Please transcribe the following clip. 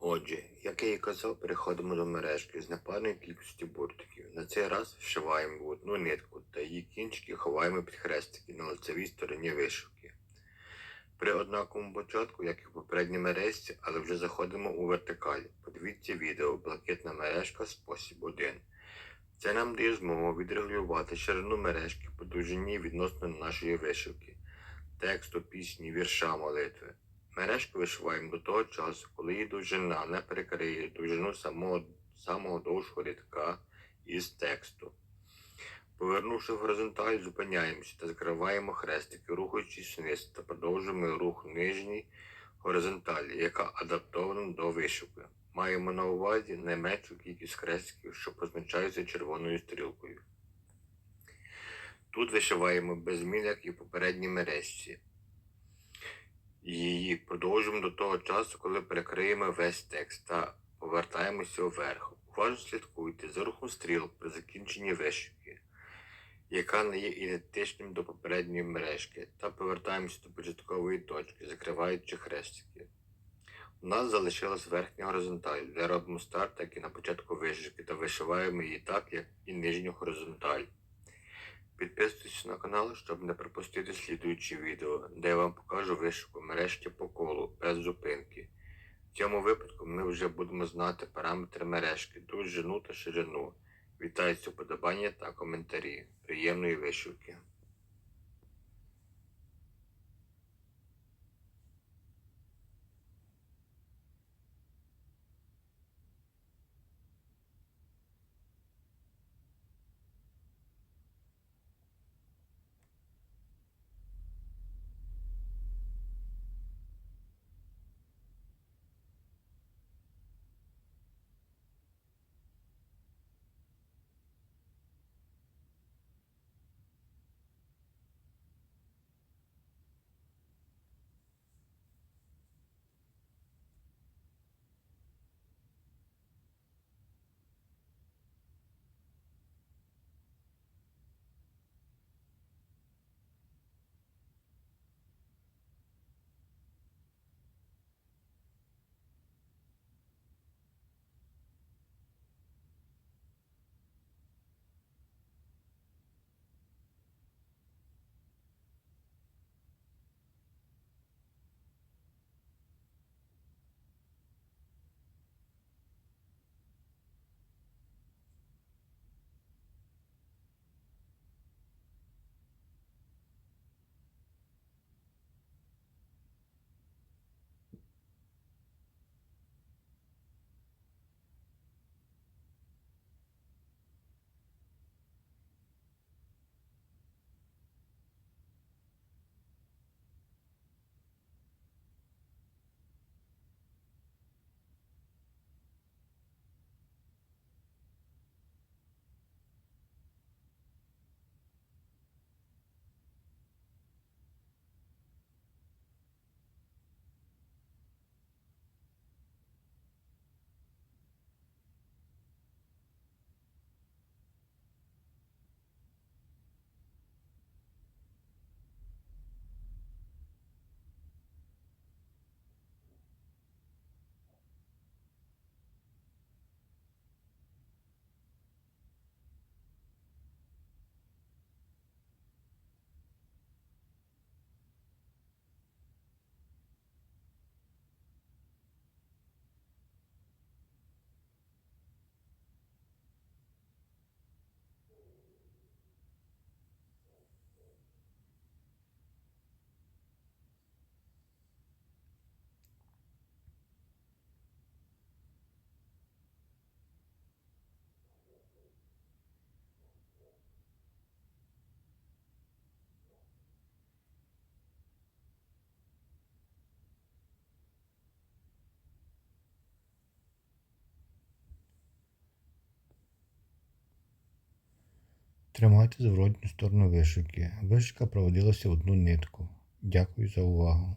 Отже, як я і казав, переходимо до мережки з непарної кількості буртиків. На цей раз вшиваємо в одну нитку та її кінчики ховаємо під хрестики на лицевій стороні вишивки. При однаковому початку, як і в попередній мережці, але вже заходимо у вертикаль. Подивіться відео Блакитна мережка спосіб 1. Це нам дає змогу відрегулювати ширину мережки по довжині відносно нашої вишивки, тексту, пісні, вірша, молитви. Мережку вишиваємо до того часу, коли її довжина не перекриє довжину самого, самого довшого рядка із тексту. Повернувши в горизонталь, зупиняємося та закриваємо хрестики, рухаючись вниз та продовжуємо рух нижній горизонталі, яка адаптована до вишивки. Маємо на увазі найменшу кількість хрестиків, що позначаються червоною стрілкою. Тут вишиваємо без змін, і попередній мережці. Її продовжуємо до того часу, коли перекриємо весь текст та повертаємося вверх. Уважно слідкуйте за рухом стрілок при закінченні вишивки, яка не є ідентичним до попередньої мережки, та повертаємося до початкової точки, закриваючи хрестики. У нас залишилась верхня горизонталь, де робимо старт, так і на початку вишивки, та вишиваємо її так, як і нижню горизонталь. Підписуйтесь на канал, щоб не пропустити слідуючі відео, де я вам покажу вишивку мережки по колу без зупинки. В цьому випадку ми вже будемо знати параметри мережки, довжину та ширину. Вітаю з вподобання та коментарі. Приємної вишивки! Тримайте зворотню сторону вишивки. Вишивка проводилася в одну нитку. Дякую за увагу.